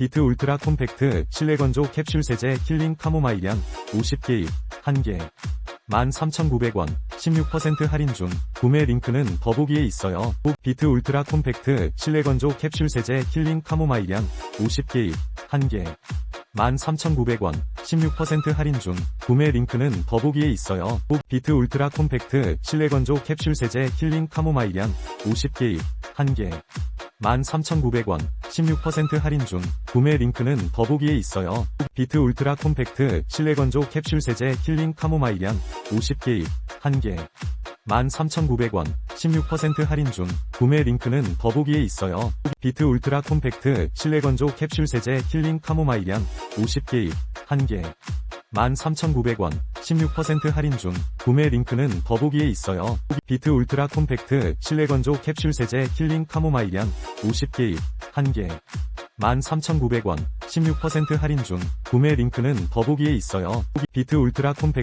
비트 울트라 콤팩트 실내 건조 캡슐 세제 힐링 카모마일향 50개입 1개 13,900원 16% 할인 중 구매 링크는 더보기에 있어요. 비트 울트라 콤팩트 실내 건조 캡슐 세제 힐링 카모마일향 50개입 1개 13,900원 16% 할인 중 구매 링크는 더보기에 있어요. 비트 울트라 콤팩트 실내 건조 캡슐 세제 힐링 카모마일향 50개입 1개 13,900원 16% 할인 중 구매 링크는 더보기에 있어요. 비트 울트라 콤팩트 실내 건조 캡슐 세제 힐링 카모마일향 50개입 1개 13,900원 16% 할인 중 구매 링크는 더보기에 있어요. 비트 울트라 콤팩트 실내 건조 캡슐 세제 힐링 카모마일향 50개입 1개 13,900원 16% 할인 중 구매 링크는 더보기에 있어요. 비트 울트라 콤팩트 실내 건조 캡슐 세제 힐링 카모마일향 50개입 1개 13,900원 16% 할인 중 구매 링크는 더보기에 있어요. 비트 울트라 콤팩트